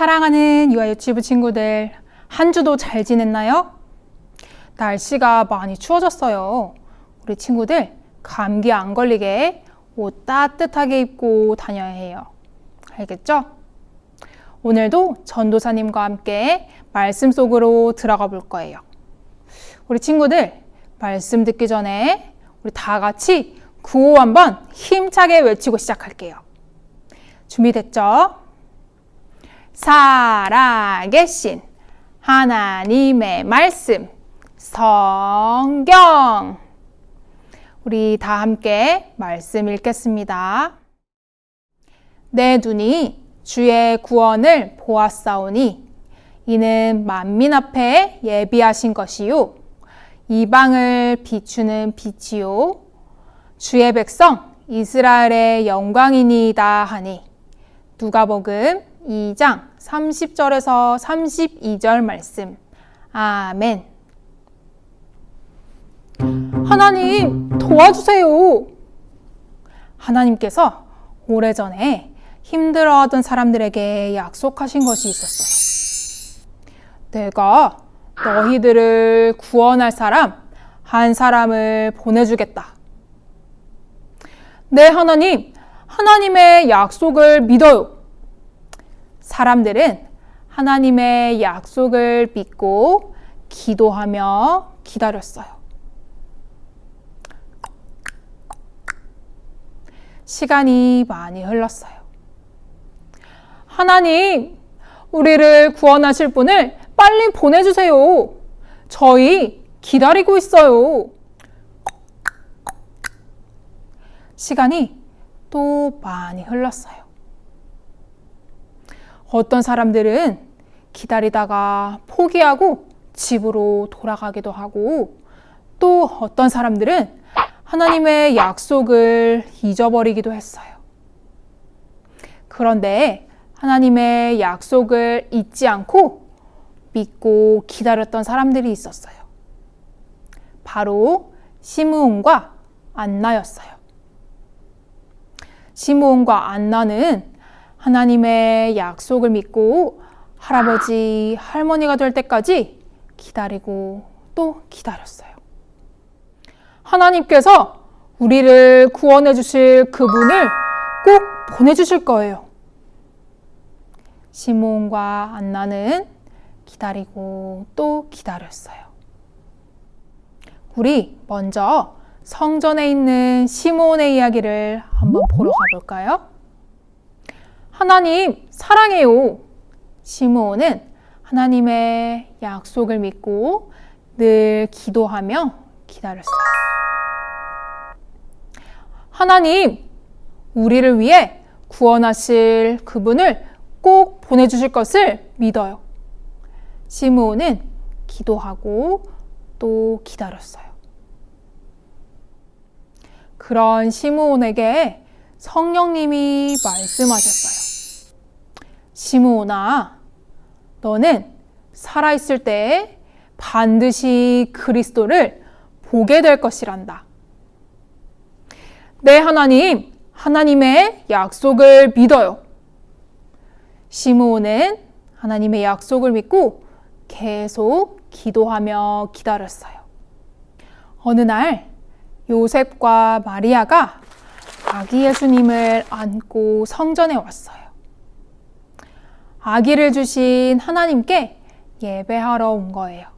사랑하는 유아 유치부 친구들, 한 주도 잘 지냈나요? 날씨가 많이 추워졌어요. 우리 친구들 감기 안 걸리게 옷 따뜻하게 입고 다녀야 해요. 알겠죠? 오늘도 전도사님과 함께 말씀 속으로 들어가 볼 거예요. 우리 친구들 말씀 듣기 전에 우리 다 같이 구호 한번 힘차게 외치고 시작할게요. 준비됐죠? 살아계신 하나님의 말씀 성경 우리 다 함께 말씀 읽겠습니다. 내 눈이 주의 구원을 보았사오니 이는 만민 앞에 예비하신 것이요 이방을 비추는 빛이요 주의 백성 이스라엘의 영광이니이다 하니 누가복음 2장 30절에서 32절 말씀. 아멘. 하나님, 도와주세요. 하나님께서 오래전에 힘들어하던 사람들에게 약속하신 것이 있었어요. 내가 너희들을 구원할 사람 한 사람을 보내주겠다. 네, 하나님, 하나님의 약속을 믿어요. 사람들은 하나님의 약속을 믿고 기도하며 기다렸어요. 시간이 많이 흘렀어요. 하나님, 우리를 구원하실 분을 빨리 보내주세요. 저희 기다리고 있어요. 시간이 또 많이 흘렀어요. 어떤 사람들은 기다리다가 포기하고 집으로 돌아가기도 하고 또 어떤 사람들은 하나님의 약속을 잊어버리기도 했어요. 그런데 하나님의 약속을 잊지 않고 믿고 기다렸던 사람들이 있었어요. 바로 시므온과 안나였어요. 시므온과 안나는 하나님의 약속을 믿고 할아버지, 할머니가 될 때까지 기다리고 또 기다렸어요. 하나님께서 우리를 구원해 주실 그분을 꼭 보내 주실 거예요. 시몬과 안나는 기다리고 또 기다렸어요. 우리 먼저 성전에 있는 시몬의 이야기를 한번 보러 가볼까요? 하나님 사랑해요. 시므온은 하나님의 약속을 믿고 늘 기도하며 기다렸어요. 하나님, 우리를 위해 구원하실 그분을 꼭 보내주실 것을 믿어요. 시므온은 기도하고 또 기다렸어요. 그런 시므온에게 성령님이 말씀하셨어요. 시므온아, 너는 살아있을 때 반드시 그리스도를 보게 될 것이란다. 네, 하나님, 하나님의 약속을 믿어요. 시므온은 하나님의 약속을 믿고 계속 기도하며 기다렸어요. 어느 날 요셉과 마리아가 아기 예수님을 안고 성전에 왔어요. 아기를 주신 하나님께 예배하러 온 거예요.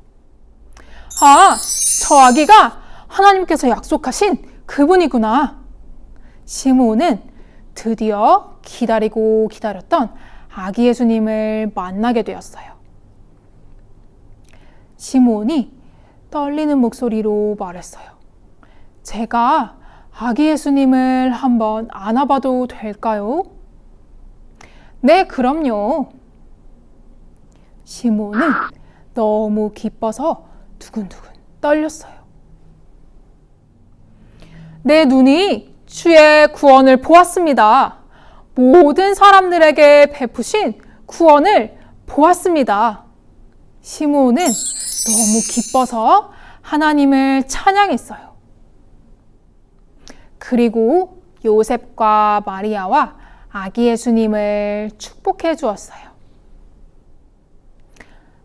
아, 저 아기가 하나님께서 약속하신 그분이구나. 시므온은 드디어 기다리고 기다렸던 아기 예수님을 만나게 되었어요. 시므온이 떨리는 목소리로 말했어요. 제가 아기 예수님을 한번 안아봐도 될까요? 네, 그럼요. 시몬은 너무 기뻐서 두근두근 떨렸어요. 내 눈이 주의 구원을 보았습니다. 모든 사람들에게 베푸신 구원을 보았습니다. 시몬은 너무 기뻐서 하나님을 찬양했어요. 그리고 요셉과 마리아와 아기 예수님을 축복해 주었어요.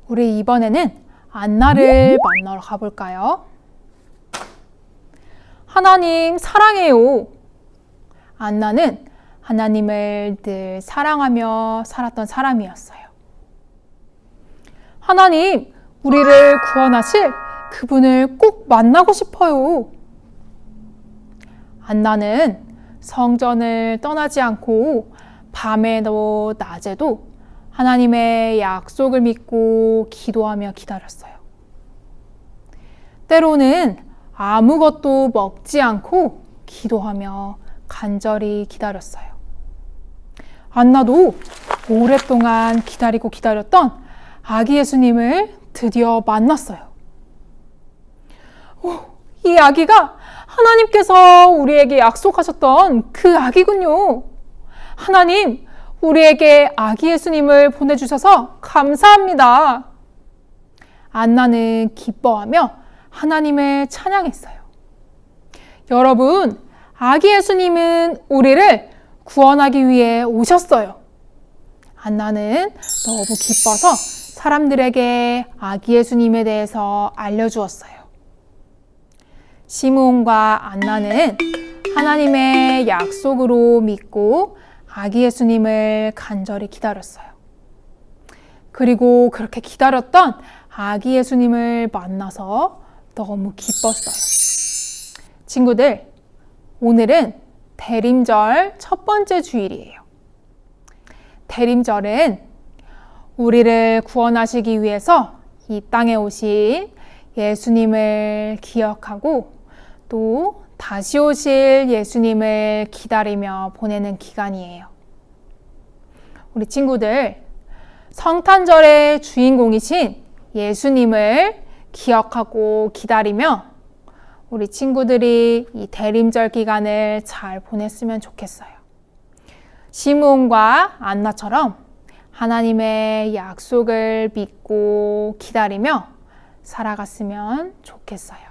우리 이번에는 안나를 만나러 가볼까요? 하나님 사랑해요. 안나는 하나님을 늘 사랑하며 살았던 사람이었어요. 하나님, 우리를 구원하실 그분을 꼭 만나고 싶어요. 안나는 성전을 떠나지 않고 밤에도 낮에도 하나님의 약속을 믿고 기도하며 기다렸어요. 때로는 아무것도 먹지 않고 기도하며 간절히 기다렸어요. 안나도 오랫동안 기다리고 기다렸던 아기 예수님을 드디어 만났어요. 오, 이 아기가 하나님께서 우리에게 약속하셨던 그 아기군요. 하나님, 우리에게 아기 예수님을 보내주셔서 감사합니다. 안나는 기뻐하며 하나님을 찬양했어요. 여러분, 아기 예수님은 우리를 구원하기 위해 오셨어요. 안나는 너무 기뻐서 사람들에게 아기 예수님에 대해서 알려주었어요. 시므온과 안나는 하나님의 약속으로 믿고 아기 예수님을 간절히 기다렸어요. 그리고 그렇게 기다렸던 아기 예수님을 만나서 너무 기뻤어요. 친구들, 오늘은 대림절 첫 번째 주일이에요. 대림절은 우리를 구원하시기 위해서 이 땅에 오신 예수님을 기억하고 또 다시 오실 예수님을 기다리며 보내는 기간이에요. 우리 친구들, 성탄절의 주인공이신 예수님을 기억하고 기다리며 우리 친구들이 이 대림절 기간을 잘 보냈으면 좋겠어요. 시므온과 안나처럼 하나님의 약속을 믿고 기다리며 살아갔으면 좋겠어요.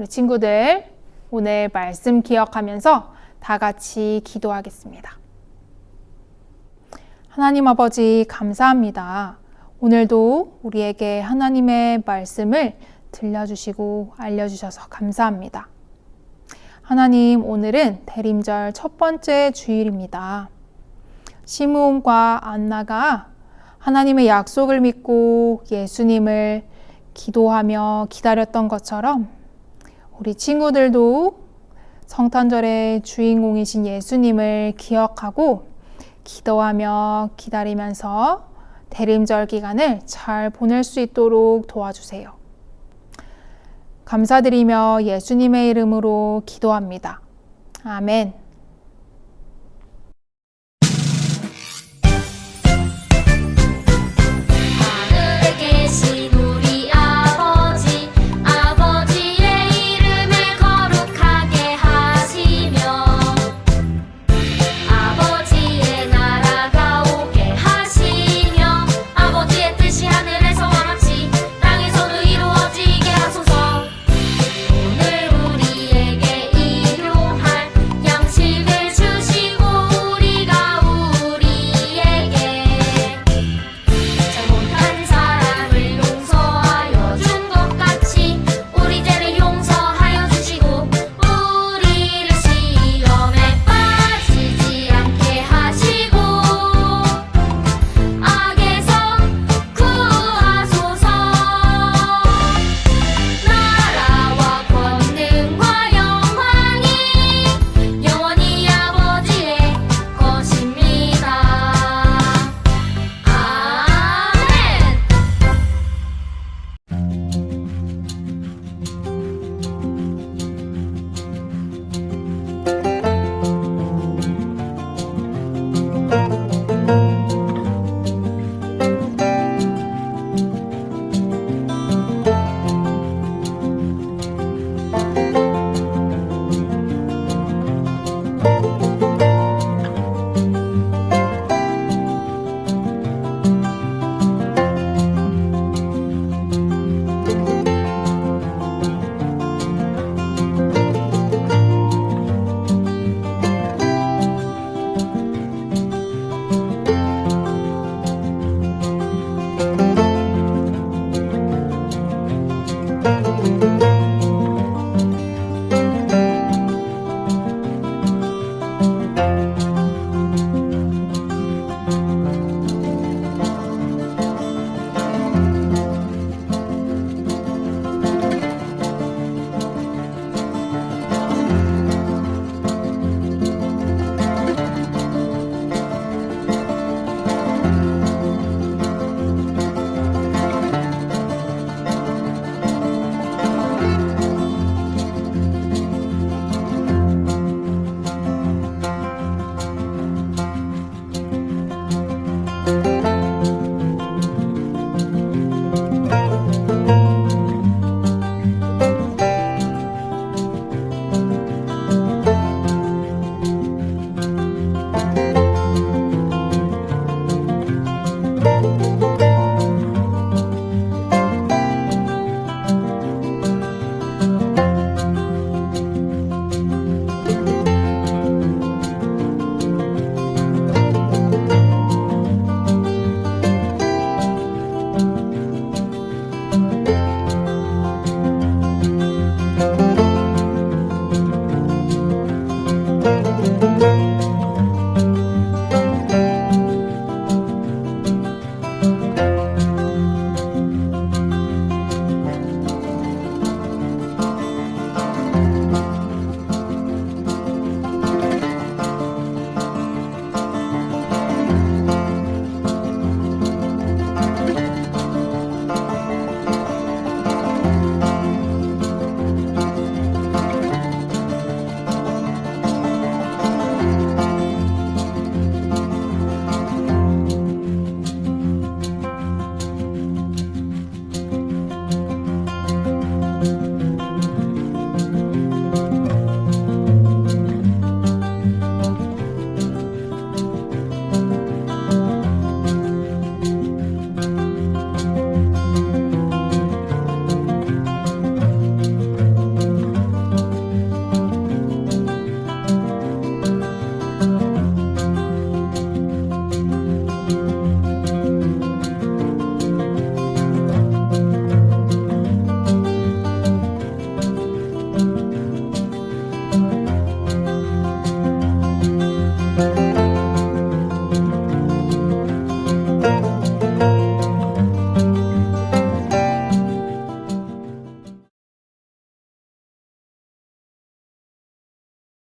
우리 친구들 오늘 말씀 기억하면서 다 같이 기도하겠습니다. 하나님 아버지 감사합니다. 오늘도 우리에게 하나님의 말씀을 들려주시고 알려주셔서 감사합니다. 하나님, 오늘은 대림절 첫 번째 주일입니다. 시므온과 안나가 하나님의 약속을 믿고 예수님을 기도하며 기다렸던 것처럼 우리 친구들도 성탄절의 주인공이신 예수님을 기억하고 기도하며 기다리면서 대림절 기간을 잘 보낼 수 있도록 도와주세요. 감사드리며 예수님의 이름으로 기도합니다. 아멘.